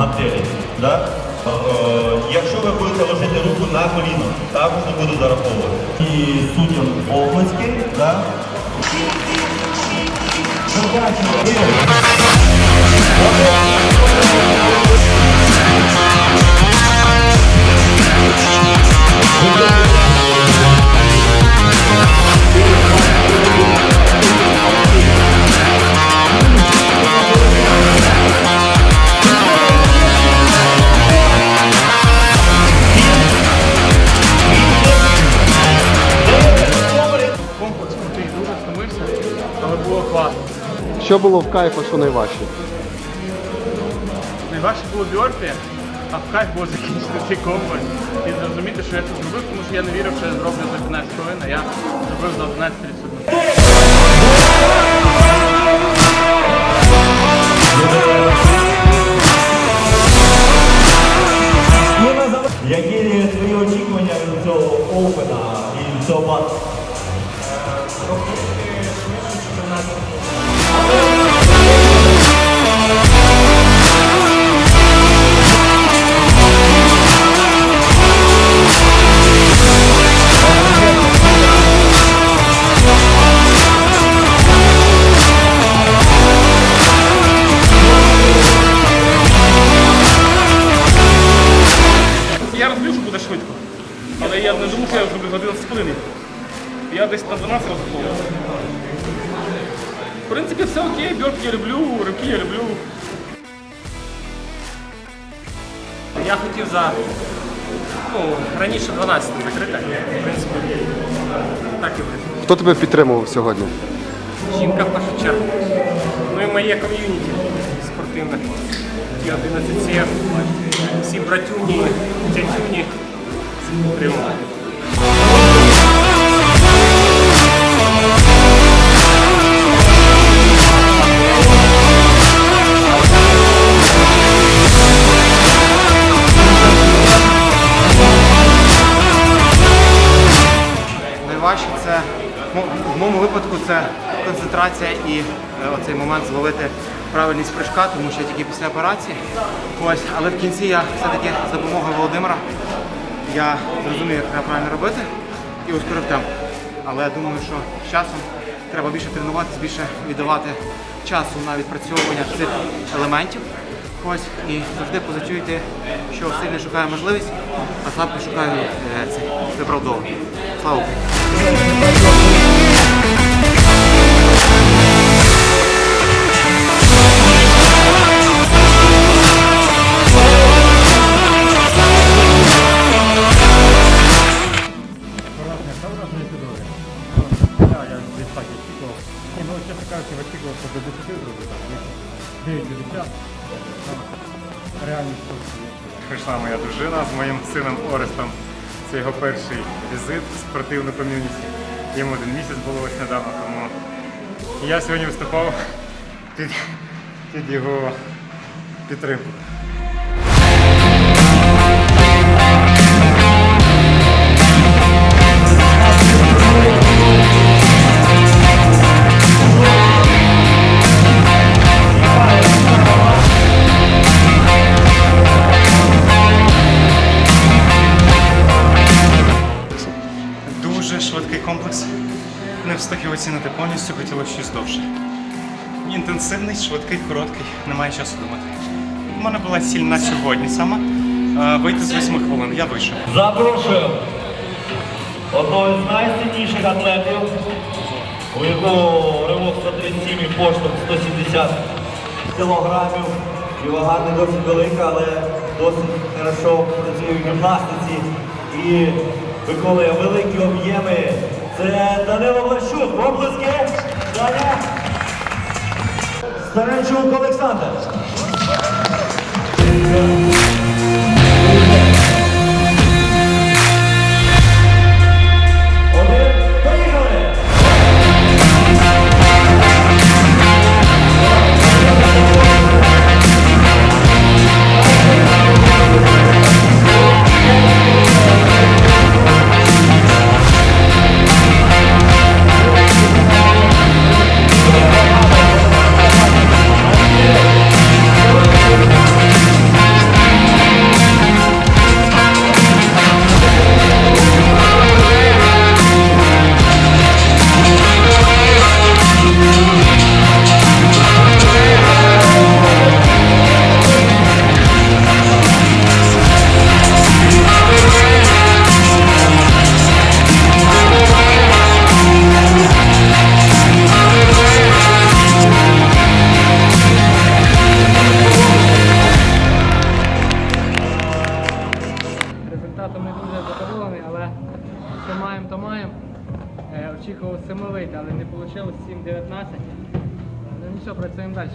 гантелі. Да? Е, Якщо ви будете ложити руку на коліно, також не буду зараховувати. І суддям обласки, да? Що було в кайфу, що найважче? Найважче було бьорпі, а в кайф було закінчити цей комплекс і зрозуміти, що я це зробив, тому що я не вірив, що я зроблю за 15 хвилин, а я зробив за 11.31. Які але я не думав, що я зроблю за 11 хвилин. Я десь на 12 розраховував. В принципі, все окей, бьорпі я люблю, ривки я люблю. Я хотів за ну, раніше 12 закрити. В принципі, так і буде. Хто тебе підтримував сьогодні? Жінка в першу чергу. Ну і моє ком'юніті спортивне. Ті 11 сєр, всі братюні, тятюні. Найважче це ну, в моєму випадку це концентрація і е, оцей момент зловити правильність прыжка, тому що я тільки після операції. Ось, але в кінці я все-таки з допомогою Володимира я зрозумів, як треба правильно робити і ускорив темп. Але я думаю, що з часом треба більше тренуватися, більше віддавати часу на відпрацьовування цих елементів. Ось і завжди позиціюйте, що сильний шукає можливість, а слабкий шукає е, цей виправдовування. Слава Україні! Прийшла моя дружина з моїм сином Орестом. Це його перший візит в спортивну ком'юніті. Йому один місяць було ось недавно, тому я сьогодні виступав під, під його підтримку. Оцінити повністю, хотілося щось довше. Інтенсивний, швидкий, короткий, немає часу думати. У мене була ціль на сьогодні саме е, вийти з 8 хвилин. Я вийшов. Запрошую одного з найсильніших атлетів, у якого ривок 137 і поштовх 170 кілограмів. І вага не досить велика, але досить хорошо працює в гімнастиці і виконує великі об'єми. Це Данило Влащук. Облески. Даня. Старенчук Олександр. Результатом не дуже задоволений, але що маємо, то маємо. Е, Очікував 7 вийти, але не вийшло 7-19. Ну нічого, працюємо далі.